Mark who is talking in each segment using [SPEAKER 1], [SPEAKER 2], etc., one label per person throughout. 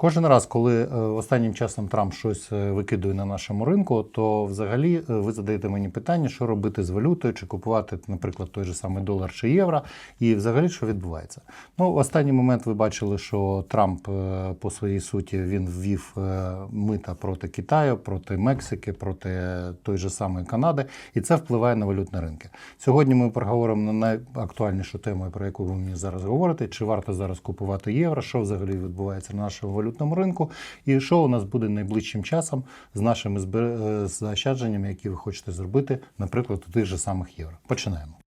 [SPEAKER 1] Кожен раз, коли е, останнім часом Трамп щось е, викидує на нашому ринку, то взагалі е, ви задаєте мені питання, що робити з валютою, чи купувати, наприклад, той же самий долар чи євро, і взагалі що відбувається. Ну, в останній момент ви бачили, що Трамп по своїй суті він ввів мита проти Китаю, проти Мексики, проти той же самої Канади, і це впливає на валютні ринки. Сьогодні ми проговоримо на найактуальнішу тему, про яку ви мені зараз говорите, чи варто зараз купувати євро, що взагалі відбувається на нашому валютному ринку, і що у нас буде найближчим часом з нашими е, заощадженнями, які ви хочете зробити, наприклад, у тих же самих євро. Починаємо.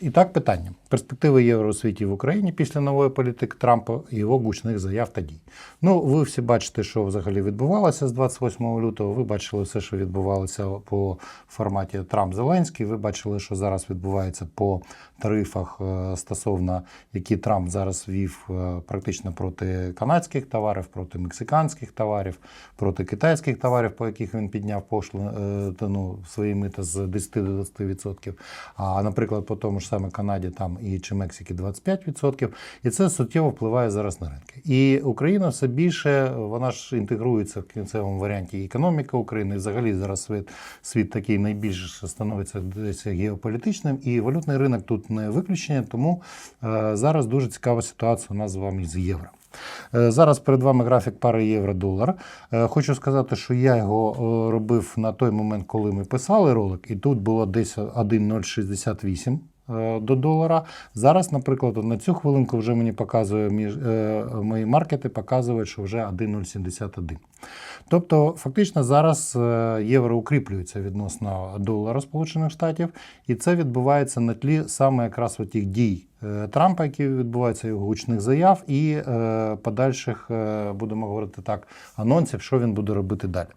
[SPEAKER 1] І так, питання: перспективи євро у світі і в Україні після нової політики Трампа і його гучних заяв та дій. Ну, ви всі бачите, що взагалі відбувалося з 28 лютого. Ви бачили все, що відбувалося по форматі Трамп-Зеленський. Ви бачили, що зараз відбувається по тарифах е, стосовно які Трамп зараз вів е, практично проти канадських товарів, проти мексиканських товарів, проти китайських товарів, по яких він підняв пошло е, ну, свої мита з 10 до 20%. А, наприклад, по тому ж саме Канаді там і чи Мексики 25%. І це суттєво впливає зараз на ринки. І Україна все більше вона ж інтегрується в кінцевому варіанті економіка України. І взагалі зараз світ, світ такий найбільш становиться десь геополітичним, і валютний ринок тут не виключення. Тому е, зараз дуже цікава ситуація у нас з вами з євро. Е, Зараз перед вами графік пари євро-долар. Е, Хочу сказати, що я його е, робив на той момент, коли ми писали ролик, і тут було десь 1,068 е, до долара. Зараз, наприклад, на цю хвилинку вже мені показує між е, мої маркети, показують, що вже 1,071. Тобто, фактично зараз е, євро укріплюється відносно долара Сполучених Штатів, і це відбувається на тлі саме якраз тих дій е, Трампа, які відбуваються його гучних заяв, і е, подальших, е, будемо говорити так, анонсів, що він буде робити далі.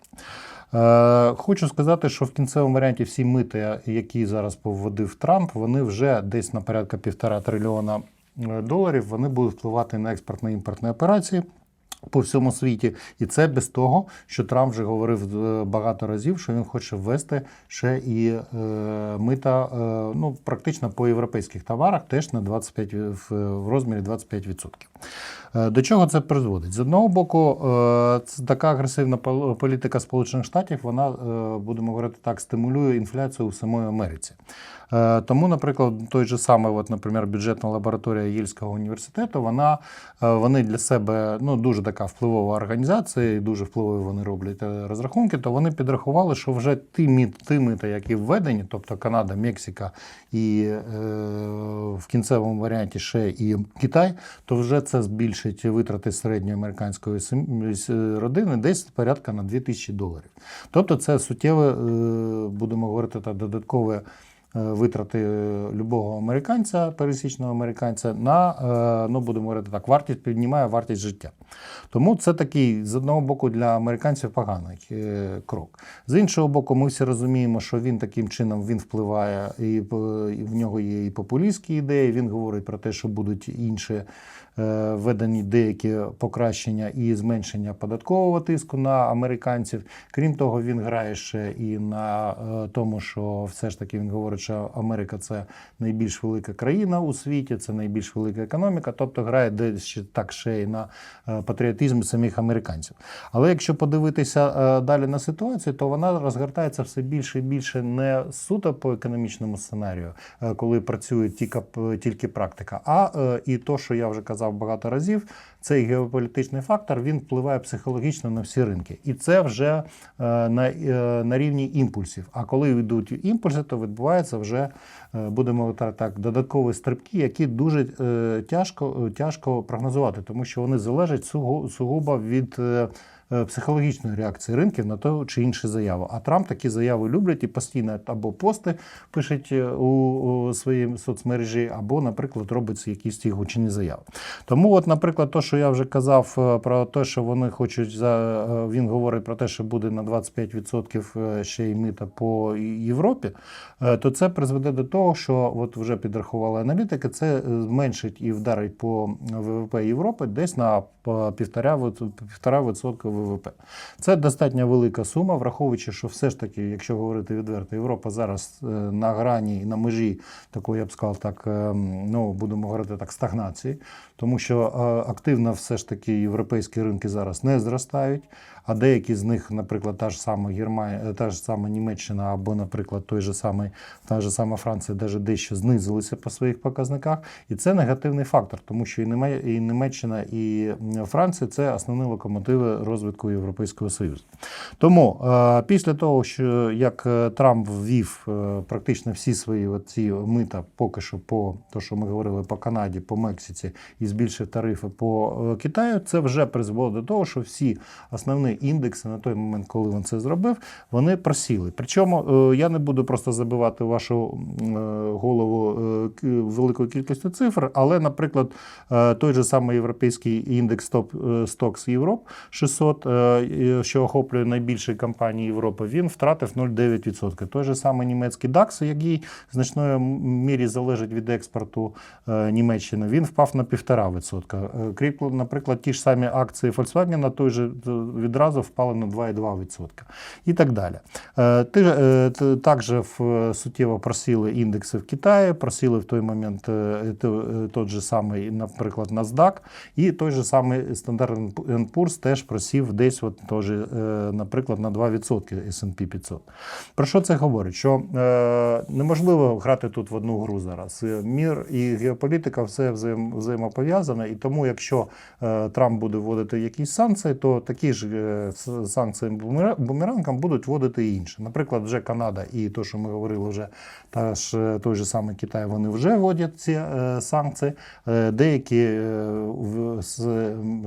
[SPEAKER 1] Е, Хочу сказати, що в кінцевому варіанті всі мити, які зараз поводив Трамп, вони вже десь на порядка півтора трильйона е, доларів. Вони будуть впливати на експортно-імпортні операції. По всьому світі, і це без того, що Трамп вже говорив е, багато разів, що він хоче ввести ще і е, мита, е, ну практично по європейських товарах, теж на 25 в, розмірі 25%. Е, До чого це призводить? З одного боку, е, це така агресивна політика Сполучених Штатів, вона, будемо говорити так, стимулює інфляцію у самої Америці. Тому, наприклад, той же самий, от, наприклад, бюджетна лабораторія Єльського університету, вона, вони для себе ну, дуже така впливова організація, і дуже впливові вони роблять е, розрахунки, то вони підрахували, що вже ті міт, мита, які введені, тобто Канада, Мексика і е, в кінцевому варіанті ще і Китай, то вже це збільшить витрати середньої американської родини десь порядка на 2000 доларів. Тобто це суттєве, е, будемо говорити, та додаткове е, витрати е, любого американця, пересічного американця, на, е, ну будемо говорити так, вартість піднімає вартість життя. Тому це такий з одного боку для американців поганий е, крок. З іншого боку, ми всі розуміємо, що він таким чином він впливає, і, в нього є і популістські ідеї. Він говорить про те, що будуть інші введені деякі покращення і зменшення податкового тиску на американців. Крім того, він грає ще і на тому, що все ж таки він говорить, що Америка це найбільш велика країна у світі, це найбільш велика економіка, тобто грає десь ще так ще й на е, патріотизм самих американців. Але якщо подивитися е, далі на ситуацію, то вона розгортається все більше і більше не суто по економічному сценарію, е, коли працює тільки, практика, а і то, що я вже казав багато разів, цей геополітичний фактор він впливає психологічно на всі ринки. І це вже е, на, е, на рівні імпульсів. А коли йдуть імпульси, то відбувається вже, будемо так, додаткові стрибки, які дуже е, тяжко, е, тяжко прогнозувати, тому що вони залежать сугубо від. е, е, Психологічної реакції ринків на ту чи іншу заяву. А Трамп такі заяви люблять і постійно або пости пишуть е, у, своїй соцмережі, або, наприклад, робить якісь ті гучні заяви. Тому, от, наприклад, то, що я вже казав е, про те, що вони хочуть за е, він говорить про те, що буде на 25% ще й мита по Європі, е, то це призведе до того, що от вже підрахували аналітики, це е, зменшить і вдарить по ВВП Європи десь на півтора відсотка ВВП. Це достатньо велика сума, враховуючи, що все ж таки, якщо говорити відверто, Європа зараз е, на грані, на межі такої, я б сказав, так, е, ну будемо говорити так, стагнації, тому що е, активно все ж таки європейські ринки зараз не зростають. А деякі з них, наприклад, та ж сама Германія, та ж сама Німеччина, або, наприклад, той же самий, та ж сама Франція, навіть дещо знизилися по своїх показниках. І це негативний фактор, тому що і Німеччина, і Франція це основні локомотиви розвитку Європейського Союзу. Тому е, після того, що як е, Трамп ввів е, практично всі свої ці мита, поки що по то, що ми говорили по Канаді, по Мексиці, і збільшив тарифи по е, Китаю, це вже призвело до того, що всі основні індекси на той момент, коли він це зробив, вони просіли. Причому е, я не буду просто забивати вашу е, голову е, великою кількістю цифр, але, наприклад, той же самий європейський індекс Stocks Європ 600, е, що охоплює найбільші компанії Європи, він втратив 0,9%. Той же самий німецький DAX, який в значної мірі залежить від експорту Німеччини, він впав на 1,5%. Е, Крім, наприклад, ті ж самі акції Volkswagen той же е, відразу впали на 2,2% і так далі. Е, е, також в, суттєво просіли індекси в Китаї, просіли в той момент е, то- е, той же самий, наприклад, NASDAQ, і той же самий Standard Poor's теж просів десь, от, теж, е, наприклад, на 2% S&P 500. Про що це говорить? Що е, неможливо грати тут в одну гру зараз. Е, Мір і геополітика все взаємопов'язане, і тому, якщо е, Трамп буде вводити якісь санкції, то такі ж е, санкції бумера- бумерангом будуть вводити і інші. Наприклад, вже Канада і то, що ми говорили, вже та ж е, той же самий Китай, вони вже вводять ці е, санкції. Е, Деякі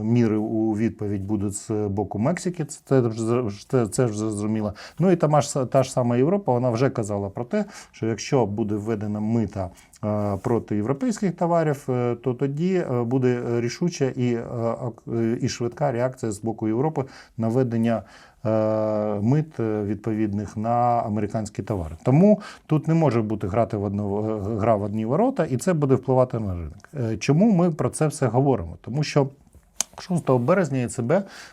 [SPEAKER 1] міри у відповідь будуть з боку Мексики. Це, це, це, ж зрозуміло. Ну і та ж, та ж сама Європа, вона вже казала про те, що якщо буде введена мита проти європейських товарів, то тоді буде рішуча і, і швидка реакція з боку Європи на введення е, мит е, відповідних на американські товари. Тому тут не може бути грати в одну е, гра в одні ворота, і це буде впливати на ринок. Чому ми про це все говоримо? Тому що 6 березня ЄЦБ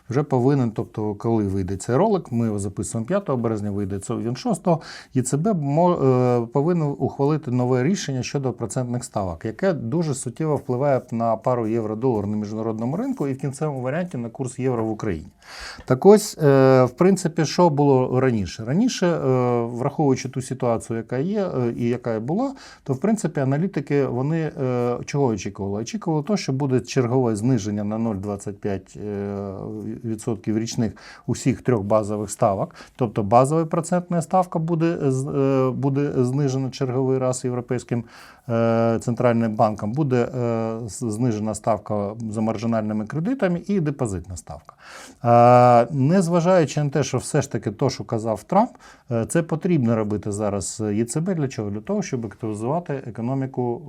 [SPEAKER 1] вже повинен, тобто, коли вийде цей ролик, ми його записуємо 5 березня, вийде він 6, ЄЦБ е, повинен ухвалити нове рішення щодо процентних ставок, яке дуже суттєво впливає на пару євро-долар на міжнародному ринку і в кінцевому варіанті на курс євро в Україні. Так ось, е, в принципі, що було раніше? Раніше, е, враховуючи ту ситуацію, яка є і яка була, то в принципі аналітики вони чого очікували? Очікували, то, що буде чергове зниження на 0,2. 25% е, річних усіх трьох базових ставок. Тобто базова процентна ставка буде е, буде знижена черговий раз Європейським е, центральним банком, буде знижена ставка за маржинальними кредитами і депозитна ставка. Незважаючи на те, що все ж таки то, що казав Трамп, це потрібно робити зараз ЄЦБ. Для чого? Для того, щоб активізувати економіку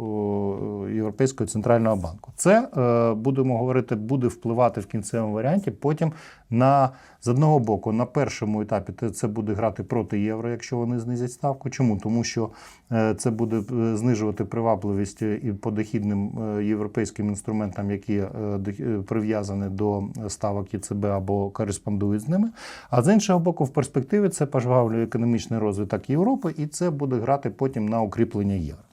[SPEAKER 1] Європейського центрального банку. Це, будемо говорити, буде впливати в кінцевому варіанті потім на з одного боку, на першому етапі це буде грати проти євро, якщо вони знизять ставку. Чому? Тому що е, це буде е, знижувати привабливість е, і по дохідним європейським інструментам, які прив'язані до ставок ЄЦБ або кореспондують з ними. А з іншого боку, в перспективі це пожвавлює економічний розвиток Європи, і це буде грати потім на укріплення євро.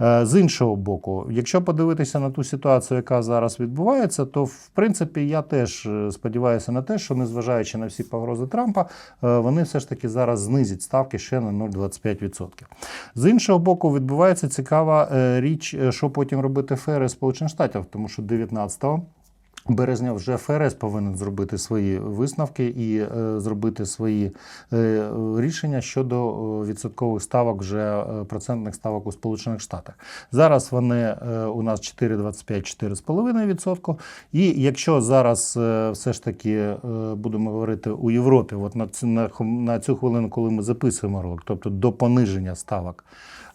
[SPEAKER 1] Е, З іншого боку, якщо подивитися на ту ситуацію, яка зараз відбувається, то в принципі я теж е, сподіваюся на те, що незважаючи на всі погрози Трампа, е, вони все ж таки зараз знизять ставки ще на 0,25%. З іншого боку, відбувається цікава річ, що потім робити ФРС Сполучених Штатів, тому що 19 Березня вже ФРС повинен зробити свої висновки і е, зробити свої е, рішення щодо е, відсоткових ставок вже процентних ставок у Сполучених Штатах. Зараз вони у нас 4,25-4,5%. І якщо зараз все ж таки будемо говорити у Європі, от на цю, на цю хвилину, коли ми записуємо ролик, тобто до пониження ставок.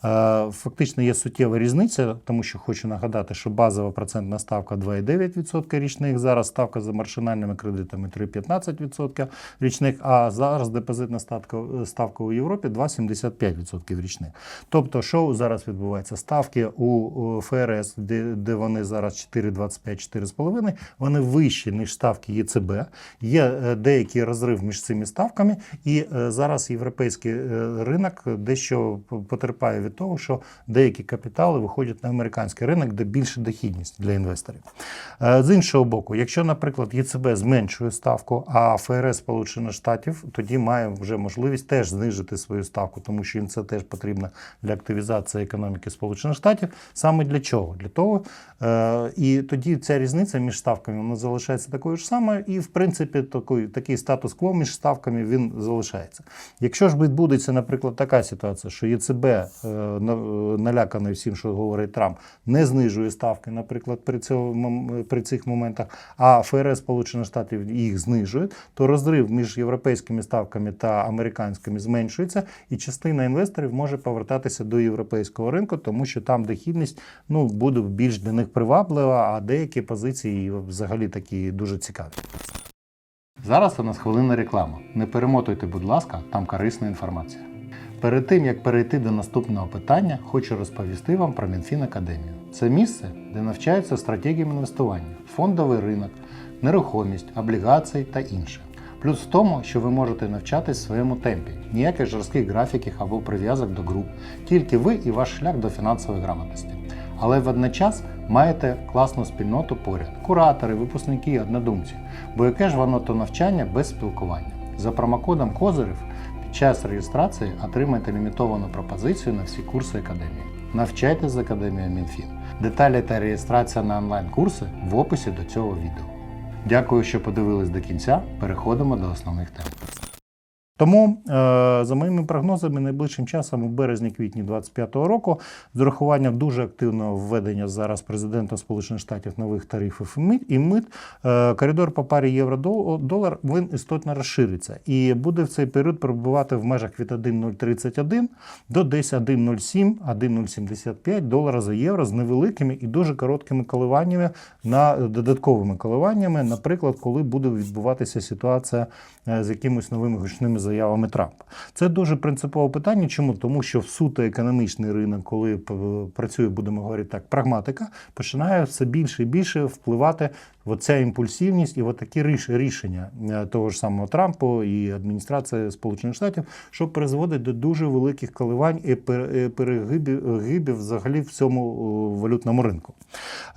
[SPEAKER 1] Е, Фактично є суттєва різниця, тому що хочу нагадати, що базова процентна ставка 2,9% річних, зараз ставка за маршинальними кредитами 3,15% річних, а зараз депозитна ставка, ставка у Європі 2,75% річних. Тобто, що зараз відбувається? Ставки у ФРС, де, де вони зараз 4,25-4,5, вони вищі, ніж ставки ЄЦБ. Є е, деякий розрив між цими ставками, і е, зараз європейський ринок дещо потерпає від від того, що деякі капітали виходять на американський ринок, де більша дохідність для інвесторів. Е, З іншого боку, якщо, наприклад, ЄЦБ зменшує ставку, а ФРС Сполучених Штатів тоді має вже можливість теж знижити свою ставку, тому що їм це теж потрібно для активізації економіки Сполучених Штатів. Саме для чого? Для того, е, і тоді ця різниця між ставками вона залишається такою ж самою, і в принципі такий, такий статус-кво між ставками він залишається. Якщо ж відбудеться, наприклад, така ситуація, що ЄЦБ е, наляканий всім, що говорить Трамп, не знижує ставки, наприклад, при, цьому, при цих моментах, а ФРС Сполучених Штатів їх знижує, то розрив між європейськими ставками та американськими зменшується, і частина інвесторів може повертатися до європейського ринку, тому що там дохідність ну, буде більш для них приваблива, а деякі позиції взагалі такі дуже цікаві. Зараз у нас хвилина реклама. Не перемотуйте, будь ласка, там корисна інформація. Перед тим як перейти до наступного питання, хочу розповісти вам про Мінфін Академію. Це місце, де навчаються стратегіям інвестування, фондовий ринок, нерухомість, облігації та інше. Плюс в тому, що ви можете навчатись в своєму темпі, ніяких жорстких графіків або прив'язок до груп, тільки ви і ваш шлях до фінансової грамотності. Але водночас маєте класну спільноту поряд, куратори, випускники, однодумці. Бо яке ж воно то навчання без спілкування? За промокодом Козирів час реєстрації отримайте лімітовану пропозицію на всі курси академії. Навчайтесь з академією Мінфін. Деталі та реєстрація на онлайн-курси в описі до цього відео. Дякую, що подивились до кінця. Переходимо до основних тем. Тому, е, за моїми прогнозами, найближчим часом у березні-квітні 2025 року, з урахуванням дуже активного введення зараз президентом Сполучених Штатів нових тарифів і мит, е, коридор по парі євро-долар він істотно розшириться. І буде в цей період перебувати в межах від 1,031 до десь 1,07, 1,075 долара за євро з невеликими і дуже короткими коливаннями на додатковими коливаннями, наприклад, коли буде відбуватися ситуація е, з якимись новими гучними заявами Трампа. Це дуже принципове питання. Чому? Тому що в суто економічний ринок, коли працює, будемо говорити так, прагматика, починає все більше і більше впливати оця імпульсивність і такі рішення е, того ж самого Трампу і адміністрації Сполучених Штатів, що призводить до дуже великих коливань і пер- перегибів взагалі в цьому е, валютному ринку.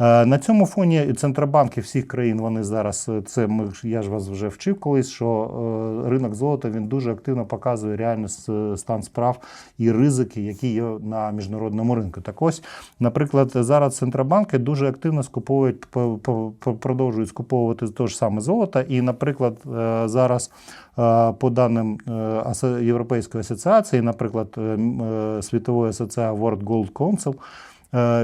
[SPEAKER 1] Е, На цьому фоні центробанки всіх країн вони зараз це ми я ж вас вже вчив колись, що ринок золота він дуже активно показує реальний стан справ і ризики, які є на міжнародному ринку. Так ось, наприклад, зараз центробанки дуже активно скуповують по- по- по- продовжують скуповувати те ж саме золото. І, наприклад, е, зараз е, по даним е, Європейської асоціації, наприклад, світової асоціації World Gold Council,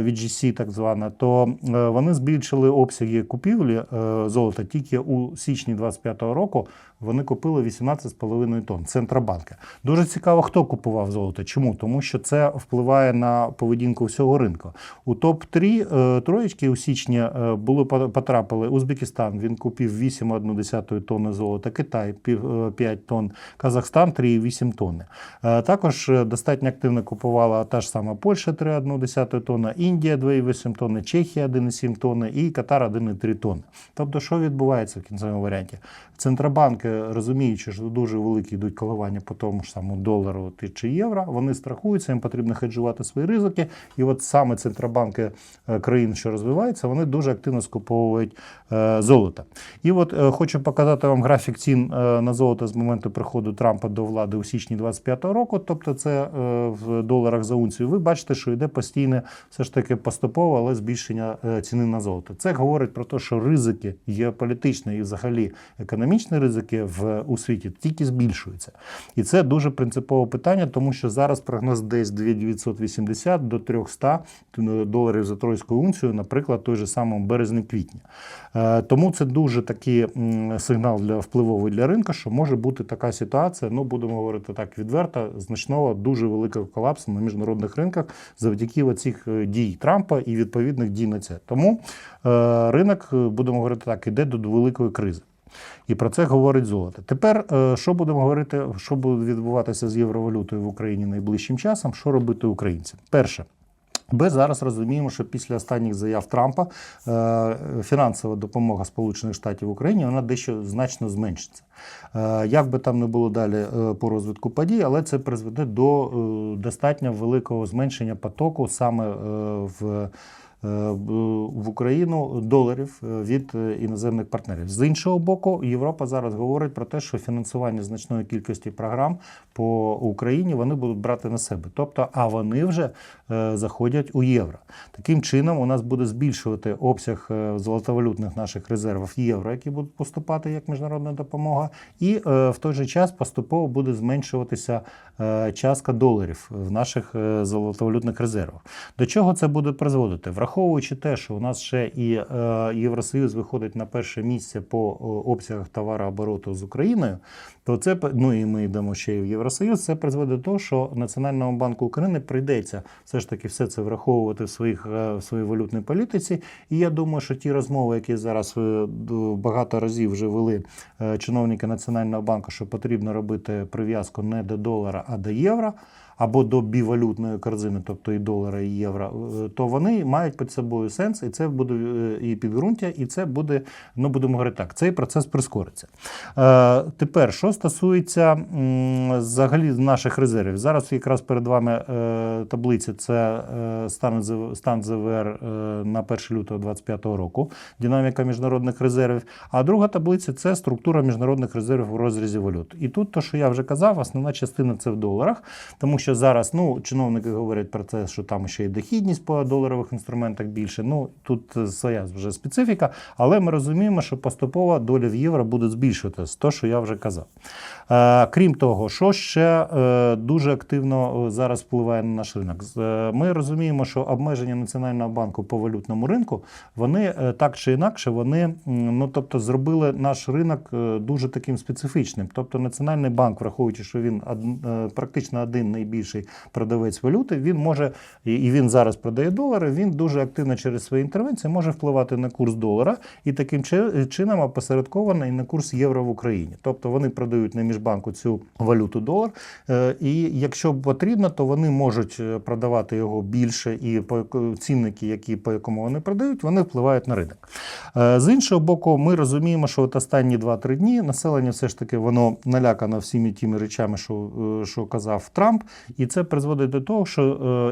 [SPEAKER 1] VGC так звана, то вони збільшили обсяги купівлі золота тільки у січні 25-го року. Вони купили 18,5 тонн Центробанка. Дуже цікаво, хто купував золото. Чому? Тому що це впливає на поведінку всього ринку. У топ-3 троєчки у січні е, були потрапили Узбекистан. Він купив 8,1 тонни золота, Китай е, 5 тонн, Казахстан 3,8 тонни. Е, Також е, достатньо активно купувала та ж сама Польща 3,1 тонна, Індія 2,8 тонни, Чехія 1,7 тонни і Катар 1,3 тонни. Тобто, що відбувається в кінцевому варіанті? Центробанки, розуміючи, що дуже великі йдуть коливання по тому ж самому долару чи євро, вони страхуються, їм потрібно хеджувати свої ризики. І от саме центробанки е, країн, що розвиваються, вони дуже активно скуповують е, золото. І от е, хочу показати вам графік цін на золото з моменту приходу Трампа до влади у січні 25-го року. Тобто, це в доларах за унцію. Ви бачите, що йде постійне, все ж таки поступове, але збільшення ціни на золото. Це говорить про те, що ризики геополітичні і взагалі економічні ризики в у світі тільки збільшуються. І це дуже принципове питання, тому що зараз прогноз десь 2980 до 300 доларів за тройську унцію, наприклад, той же самому березні-квітні. Е, Тому це дуже такий сигнал для впливовий для ринку, що може бути така ситуація, ну будемо говорити так відверто, значного дуже великого колапсу на міжнародних ринках завдяки оцих е, дій Трампа і відповідних дій на це. Тому е, ринок, будемо говорити так, іде до великої кризи. І про це говорить золото. Тепер е, що будемо говорити, що буде відбуватися з євровалютою в Україні найближчим часом, що робити українцям? Перше. Ми зараз розуміємо, що після останніх заяв Трампа е, фінансова допомога Сполучених Штатів Україні вона дещо значно зменшиться. Е, Як би там не було далі по розвитку подій, але це призведе до достатньо великого зменшення потоку саме в. Е, В Україну доларів е, від е, іноземних партнерів з іншого боку, Європа зараз говорить про те, що фінансування значної кількості програм по Україні вони будуть брати на себе. Тобто, а вони вже заходять у євро. Таким чином, у нас буде збільшувати обсяг золотовалютних наших резервів євро, які будуть поступати як міжнародна допомога, і в той же час поступово буде зменшуватися частка доларів в наших золотовалютних резервах. До чого це буде призводити? Враховуючи те, що у нас ще і е, Євросоюз виходить на перше місце по е, обсягах товарообороту з Україною, то це ну і ми йдемо ще й в Євросоюз. Це призведе до того, що Національному банку України прийдеться все ж таки все це враховувати в своїх е, в своїй валютній політиці. І я думаю, що ті розмови, які зараз багато разів вже вели чиновники Національного банку, що потрібно робити прив'язку не до долара, а до євро. Або до бівалютної корзини, тобто і долара, і євро, е, то вони мають під собою сенс, і це буде е, і підґрунтя, і це буде, ну будемо говорити так, цей процес прискориться. Е, тепер, що стосується взагалі наших резервів, зараз якраз перед вами е, таблиця це е, стан ЗВР е, на 1 лютого 2025 року, динаміка міжнародних резервів. А друга таблиця це структура міжнародних резервів у розрізі валют. І тут, то, що я вже казав, основна частина це в доларах, тому що зараз ну, чиновники говорять про те, що там ще й дохідність по доларових інструментах більше. Ну тут е, своя вже специфіка, але ми розуміємо, що поступово доля в євро буде збільшуватися, то, що я вже казав. Е, крім того, що ще е, дуже активно е, зараз впливає на наш ринок. Е, Ми розуміємо, що обмеження Національного банку по валютному ринку вони е, так чи інакше вони ну, тобто, зробили наш ринок е, дуже таким специфічним. Тобто Національний банк, враховуючи, що він е, практично один найбільший продавець валюти, він може і він зараз продає долари. Він дуже активно через свої інтервенції може впливати на курс долара і таким чином опосередковано і на курс євро в Україні. Тобто вони продають на міжбанку цю валюту долар. е, І якщо потрібно, то вони можуть е, продавати його більше, і по цінники, які по якому вони продають, вони впливають на ринок. Е, З іншого боку, ми розуміємо, що от останні 2-3 дні населення все ж таки воно налякано всіми тими речами, що, е, що казав Трамп, і це призводить до того, що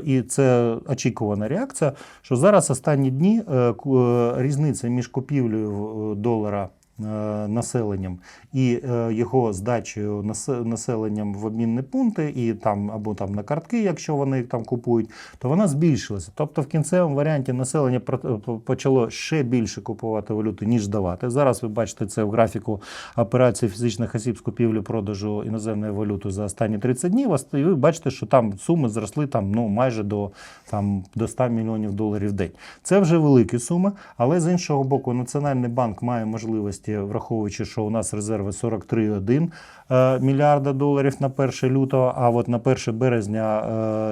[SPEAKER 1] е, і це очікувана реакція, що зараз останні дні е, е, різниця між купівлею долара. Е, Населенням і е, його здачею населенням в обмінні пункти, і там або там на картки, якщо вони їх там купують, то вона збільшилася. Тобто в кінцевому варіанті населення про- почало ще більше купувати валюту, ніж давати. Зараз ви бачите це в графіку операції фізичних осіб з купівлі-продажу іноземної валюти за останні 30 днів. І ви бачите, що там суми зросли там ну майже до там до 100 мільйонів доларів в день. Це вже великі суми, але з іншого боку, Національний банк має можливості, враховуючи, що у нас резерви 43,1 е, мільярда доларів на 1 лютого. А от на 1 березня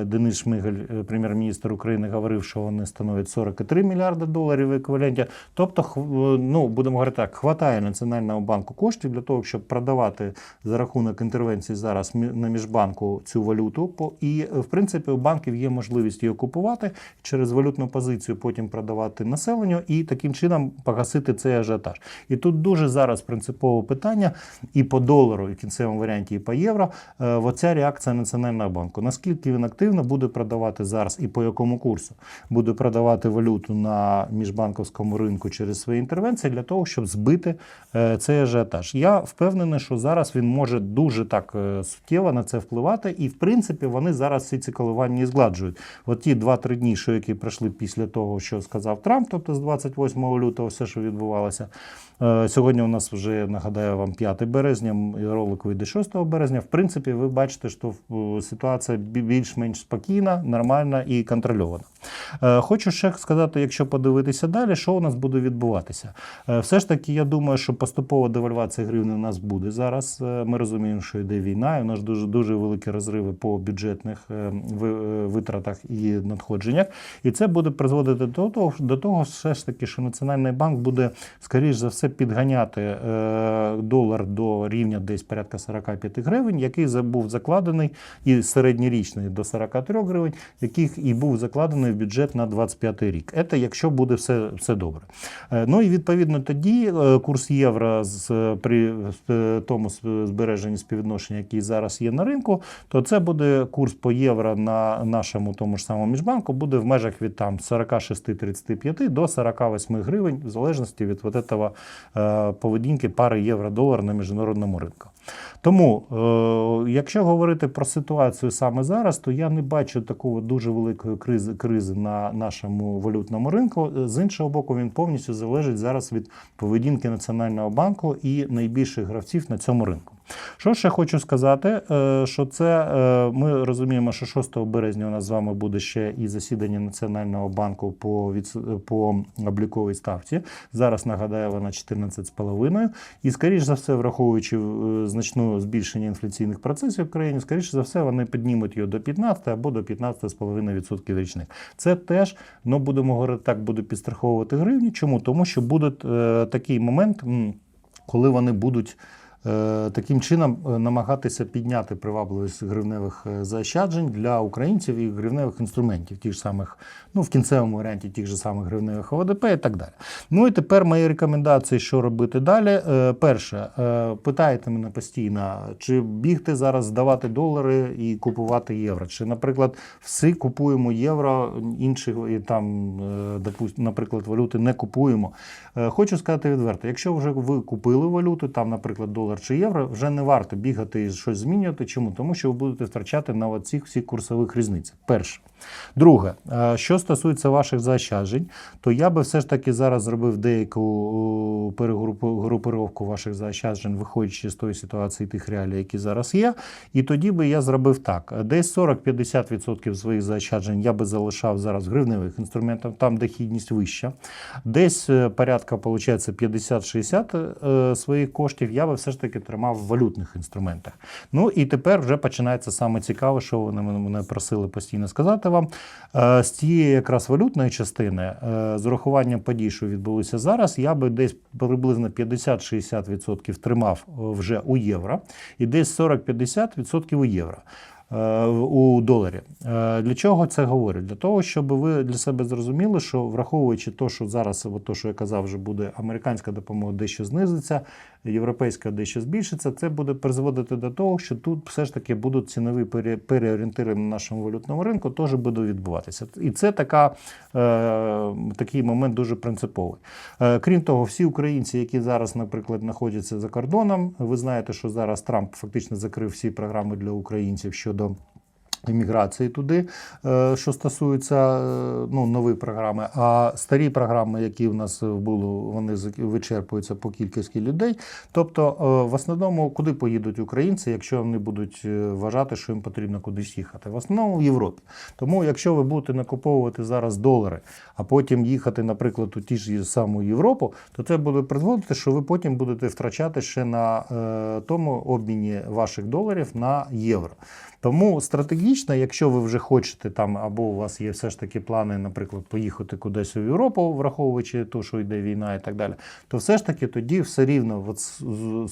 [SPEAKER 1] е, Денис Шмигаль, е, прем'єр-міністр України, говорив, що вони становлять 43 мільярда доларів в еквіваленті. Тобто, е, ну будемо говорити так, хватає Національного банку коштів для того, щоб продавати за рахунок інтервенцій зараз на міжбанку цю валюту. І е, в принципі у банків є можливість її купувати через валютну позицію, потім продавати населенню і таким чином погасити цей ажіотаж. І тут дуже зараз принципове питання і по долару, і кінцевому варіанті, і по євро. е, Оця реакція Національного банку. Наскільки він активно буде продавати зараз і по якому курсу буде продавати валюту на міжбанковському ринку через свої інтервенції для того, щоб збити е, цей ажіотаж. Я впевнений, що зараз він може дуже так е, суттєво на це впливати, і в принципі вони зараз всі ці коливання згладжують. От ті 2-3 дні, що які пройшли після того, що сказав Трамп, тобто з 28 лютого, все, що відбувалося. Е, Сьогодні у нас вже нагадаю вам 5 березня, ролик вийде 6 березня. В принципі, ви бачите, що е, ситуація більш-менш спокійна, нормальна і контрольована. Е, Хочу ще сказати, якщо подивитися далі, що у нас буде відбуватися. Е, Все ж таки, я думаю, що поступова девальвація гривни у нас буде зараз. Е, Ми розуміємо, що йде війна, і у нас дуже дуже великі розриви по бюджетних ви- витратах і надходженнях. І це буде призводити до того, до того, все ж таки, що Національний банк буде, скоріш за все, підганяти долар до рівня десь порядка 45 гривень, який був закладений, і середньорічний до 43 гривень, який і був закладений в бюджет. на 25 рік. Це якщо буде все, все добре. Е, Ну і відповідно тоді е, курс євро з е, при тому збереженні співвідношення, який зараз є на ринку, то це буде курс по євро на нашому тому ж самому міжбанку, буде в межах від там 46-35 до 48 гривень, в залежності від вот этого, поведінки пари євро-долар на міжнародному ринку. Тому, е, якщо говорити про ситуацію саме зараз, то я не бачу такого дуже великої кризи, кризи на нашому валютному ринку. Е, З іншого боку, він повністю залежить зараз від поведінки Національного банку і найбільших гравців на цьому ринку. Що ще хочу сказати, е, що це е, ми розуміємо, що 6 березня у нас з вами буде ще і засідання Національного банку по по обліковій ставці. Зараз нагадаю, вона 14,5. І скоріш за все, враховуючи е, значну збільшення інфляційних процесів в країні, скоріш за все, вони піднімуть його до 15 або до 15,5% річних. Це теж, ну будемо говорити так, буде підстраховувати гривні. Чому? Тому що буде такий момент, коли вони будуть. Е, Таким чином е, намагатися підняти привабливість гривневих е, заощаджень для українців і гривневих інструментів, тих самих, ну в кінцевому варіанті тих же самих гривневих ОВДП і так далі. Ну і тепер мої рекомендації, що робити далі. Перше, питаєте мене постійно, чи бігти зараз здавати долари і купувати євро? Чи, наприклад, всі купуємо євро, інших і там, наприклад, валюти не купуємо. Хочу сказати відверто, якщо вже ви купили валюту, там, наприклад, долар чи євро, вже не варто бігати і щось змінювати. Чому? Тому що ви будете втрачати на цих всіх курсових різницях. Перше. Друге, е, що стосується ваших заощаджень, то я би все ж таки зараз зробив деяку о, перегрупу- групировку ваших заощаджень, виходячи з тої ситуації тих реалій, які зараз є. І тоді би я зробив так: десь 40-50% своїх заощаджень я би залишав зараз в гривневих інструментах, там дохідність вища. Десь е, порядка, виходить, 50-60 е, своїх коштів я би все ж таки тримав в валютних інструментах. Ну і тепер вже починається саме цікаве, що вони мене мене просили постійно сказати вам. Е, З цієї якраз валютної частини, е, з урахуванням подій, що відбулися зараз, я би десь приблизно 50-60% тримав е, вже у євро, і десь 40-50% у євро. Е, У доларі. Е, Для чого це говорю? Для того, щоб ви для себе зрозуміли, що враховуючи те, що зараз, то, що я казав, вже буде американська допомога дещо знизиться, європейська дещо збільшиться, це буде призводити до того, що тут все ж таки будуть цінові пере- переорієнтири на нашому валютному ринку, теж буде відбуватися. І це така, е, такий момент дуже принциповий. Крім того, всі українці, які зараз, наприклад, знаходяться за кордоном, ви знаєте, що зараз Трамп фактично закрив всі програми для українців щодо. Імміграції туди, е, що стосується е, ну, нової програми. А старі програми, які в нас були, вони вичерпуються по кількості людей. Тобто, е, в основному, куди поїдуть українці, якщо вони будуть вважати, що їм потрібно кудись їхати? В основному в Європі. Тому, якщо ви будете накуповувати зараз долари, а потім їхати, наприклад, у ті ж саму Європу, то це буде призводити, що ви потім будете втрачати ще на тому обміні ваших доларів на євро. Тому стратегічно, якщо ви вже хочете там, або у вас є все ж таки плани, наприклад, поїхати кудись у Європу, враховуючи те, що йде війна і так далі, то все ж таки тоді все рівно, от,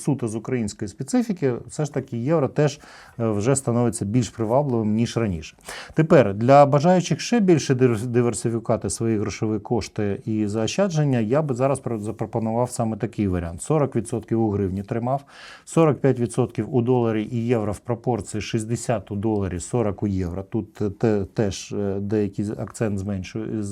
[SPEAKER 1] суто з української специфіки, все ж таки євро теж е, вже становиться більш привабливим ніж раніше. Тепер для бажаючих ще більше диверсифікувати свої грошові кошти і заощадження, я би зараз про- запропонував саме такий варіант: 40% у гривні тримав, 45% у доларі і євро в пропорції 60 у доларі, 40 у євро. Тут те- теж е, деякий акцент зменшує,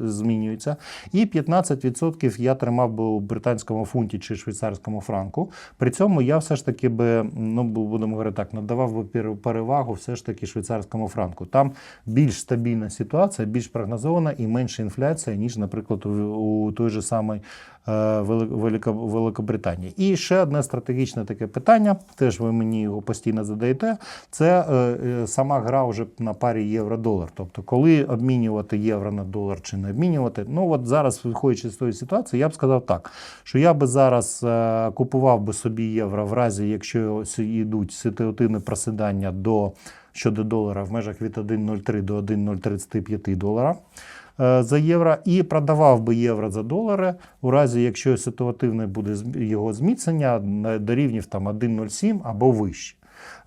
[SPEAKER 1] змінюється. І 15% я тримав би у британському фунті чи швейцарському франку. При цьому я все ж таки би, ну будемо говорити так, надавав би пер- перевагу все ж таки швейцарському франку. Там більш стабільна ситуація, більш прогнозована і менша інфляція, ніж, наприклад, у, той же самий Великобританії. І ще одне стратегічне таке питання, теж ви мені його постійно задаєте. Це е, е, сама гра вже на парі євро-долар. Тобто, коли обмінювати євро на долар чи не обмінювати. Ну от зараз, виходячи з тої ситуації, я б сказав так, що я би зараз е, купував би собі євро в разі, якщо йдуть ситуативне просідання до щодо долара в межах від 1,03 до 1,035 долара е, за євро і продавав би євро за долари у разі, якщо ситуативне буде його зміцнення до рівнів там 1,07 або вище.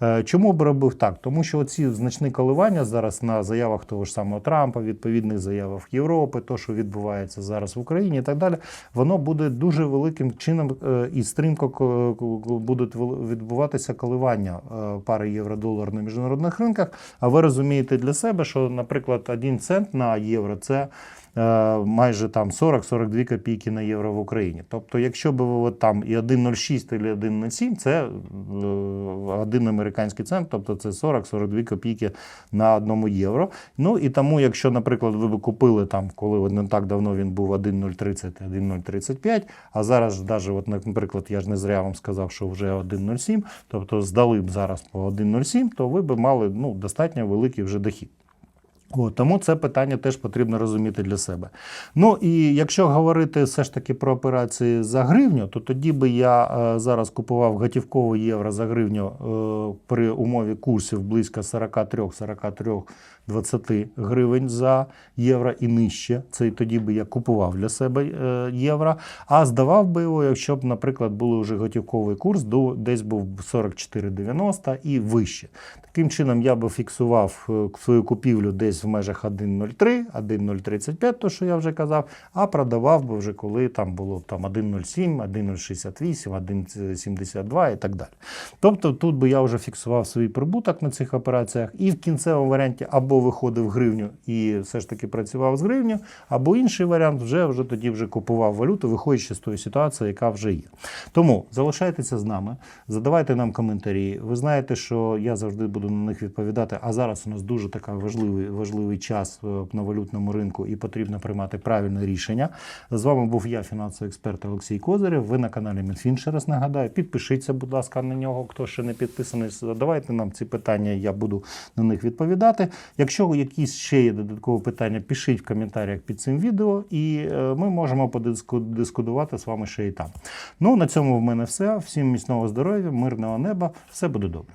[SPEAKER 1] Е, Чому б робив так? Тому що ці значні коливання зараз на заявах того ж самого Трампа, відповідних заявах Європи, то, що відбувається зараз в Україні і так далі, воно буде дуже великим чином е, і стрімко ко- ко- будуть відбуватися коливання е, пари євро-долар на міжнародних ринках. А ви розумієте для себе, що, наприклад, один цент на євро це. Е, Майже там 40-42 копійки на євро в Україні. Тобто, якщо б от там і 1,06 і 1,07, це е, один американський цент, тобто це 40-42 копійки на одному євро. Ну і тому, якщо, наприклад, ви б купили там, коли не так давно він був 1,030, 1,035, а зараз, навіть, от, наприклад, я ж не зря вам сказав, що вже 1,07, тобто здали б зараз по 1,07, то ви б мали ну, достатньо великий вже дохід. От, тому це питання теж потрібно розуміти для себе. Ну і якщо говорити все ж таки про операції за гривню, то тоді би я е, зараз купував готівкову євро за гривню е, при умові курсів близько 43-43 20 гривень за євро і нижче. Це тоді би я купував для себе е, євро. А здавав би його, якщо б, наприклад, був вже готівковий курс, десь був 44,90 і вище. Таким чином я би фіксував е, свою купівлю десь в межах 1,03, 1,035, то що я вже казав, а продавав би вже коли там було там 1,07, 1,068, 1,72 і так далі. Тобто тут би я вже фіксував свій прибуток на цих операціях, і в кінцевому варіанті або виходив в гривню і все ж таки працював з гривню, або інший варіант вже, вже тоді вже купував валюту, виходячи з тої ситуації, яка вже є. Тому залишайтеся з нами, задавайте нам коментарі. Ви знаєте, що я завжди буду на них відповідати. А зараз у нас дуже така важливий, важливий час е, на валютному ринку і потрібно приймати правильне рішення. З вами був я, фінансовий експерт Олексій Козирєв. Ви на каналі Мінфін. Ще раз нагадаю. Підпишіться, будь ласка, на нього, хто ще не підписаний. Задавайте нам ці питання, я буду на них відповідати. Якщо якісь ще є додаткові питання, пишіть в коментарях під цим відео, і е, ми можемо подискутувати з вами ще і там. Ну на цьому в мене все. Всім міцного здоров'я, мирного неба. Все буде добре.